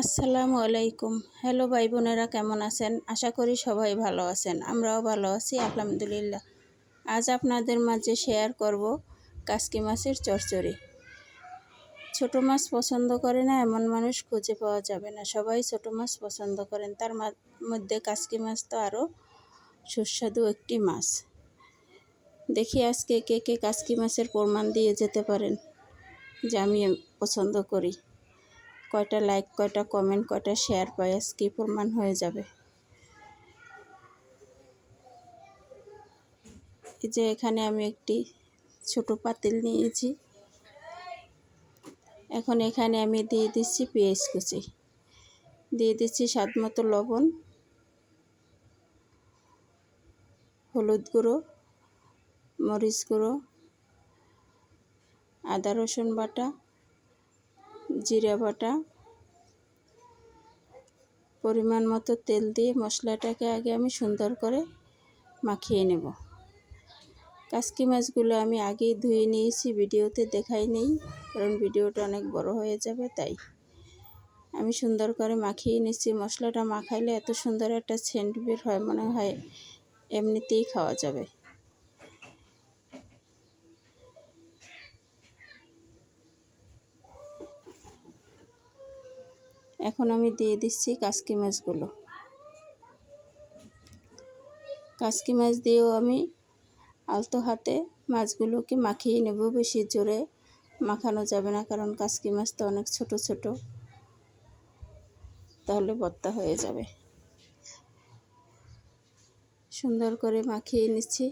আসসালামু আলাইকুম। হ্যালো ভাই বোনেরা, কেমন আছেন? আশা করি সবাই ভালো আছেন। আমরাও ভালো আছি, আলহামদুলিল্লাহ। আজ আপনাদের মাঝে শেয়ার করব কাসকি মাছের চচ্চড়ি। ছোট মাছ পছন্দ করে না, এমন মানুষ খুঁজে পাওয়া যাবে না। সবাই ছোট মাছ পছন্দ করেন। তার মধ্যে কাসকি মাছ তো আরও সুস্বাদু একটি মাছ। দেখি আজকে কে কে কাসকি মাছের প্রমাণ দিয়ে যেতে পারেন, যে আমি পছন্দ করি। কয়টা লাইক, কয়টা কমেন্ট, কয়টা শেয়ার পাই আজকে প্রমাণ হয়ে যাবে? যে এখানে আমি একটি ছোট পাতিল নিয়েছি। এখন এখানে আমি দিয়ে দিচ্ছি পেঁয়াজ কুচি। দিয়ে দিচ্ছি স্বাদ মতো লবণ, হলুদ গুঁড়ো, মরিচ গুঁড়ো, আদা রসুন বাটা জিরা বাটা, পরিমাণ মতো তেল দিয়ে মশলাটাকে আগে আমি সুন্দর করে মাখিয়ে নেব। কাসকি মাছগুলো আমি আগেই ধুয়ে নিয়েছি, ভিডিওতে দেখাই নেই, কারণ ভিডিওটা অনেক বড় হয়ে যাবে, তাই। আমি সুন্দর করে মাখিয়ে নিচ্ছি মশলাটা মাখাইলে এত সুন্দর একটা সেন্ট বের হয়, মনে হয় এমনিতেই খাওয়া যাবে। এখন আমি দিয়ে দিচ্ছি কাসকি মাছগুলো। কাসকি মাছ দিয়েও আমি আলতো হাতে মাছগুলোকে মাখিয়ে নেব, বেশি জোরে মাখানো যাবে না, কারণ কাসকি মাছ তো অনেক ছোট ছোট। তাহলে বত্তা হয়ে যাবে। সুন্দর করে মাখিয়ে নিচ্ছি।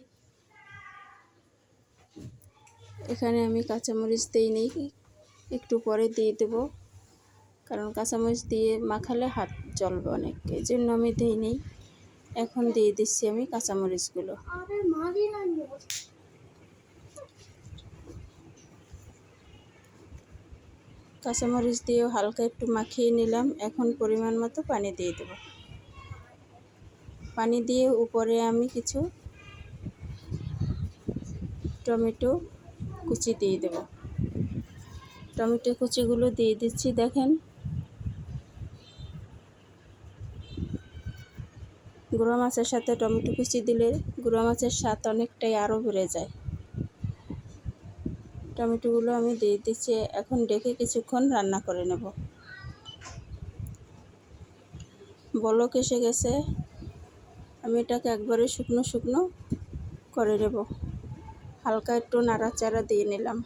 এখানে আমি কাঁচামরিচ দিই নেই একটু পরে দিয়ে দেবো। কারণ কাঁচামরিচ দিয়ে মাখালে হাত জ্বলবে অনেক, এই জন্য আমি দিই নেই। এখন দিয়ে দিচ্ছি আমি কাঁচামরিচগুলো। কাঁচামরিচ দিয়েও হালকা একটু মাখিয়ে নিলাম, এখন পরিমাণ মতো পানি দিয়ে দেব। পানি দিয়ে উপরে আমি কিছু টমেটো কুচি দিয়ে দেব। টমেটো কুচিগুলো দিয়ে দিচ্ছি, দেখেন। গুঁড়ো মাছের সাথে টমেটো কুচি দিলে গুঁড়ো মাছের স্বাদ অনেকটাই আরও বেড়ে যায়। টমেটোগুলো আমি দিয়ে দিচ্ছি, এখন ডেকে কিছুক্ষণ রান্না করে নেব। বলক এসে গেছে, আমি এটাকে একবারে শুকনো শুকনো করে নেব। হালকা একটু নাড়াচাড়া দিয়ে নিলাম।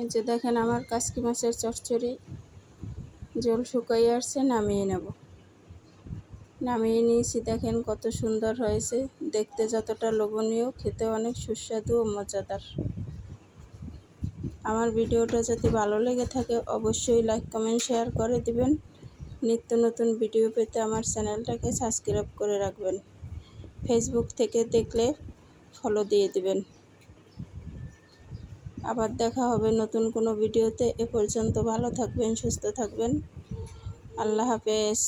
এই যে দেখেন আমার কাসকি মাছের চচ্চড়ি। জল শুকাই আসছে, নামিয়ে নেব। নামিয়ে নিয়েছি, দেখেন কত সুন্দর হয়েছে। দেখতে যতটা লোভনীয়, খেতে অনেক সুস্বাদু ও মজাদার। আমার ভিডিওটা যদি ভালো লেগে থাকে, অবশ্যই লাইক কমেন্ট শেয়ার করে দিবেন। নিত্য নতুন ভিডিও পেতে আমার চ্যানেলটাকে সাবস্ক্রাইব করে রাখবেন। ফেসবুক থেকে দেখলে ফলো দিয়ে দিবেন। আবার দেখা হবে নতুন কোনো ভিডিওতে। এ পর্যন্ত ভালো থাকবেন সুস্থ থাকবেন। আল্লাহ হাফেজ।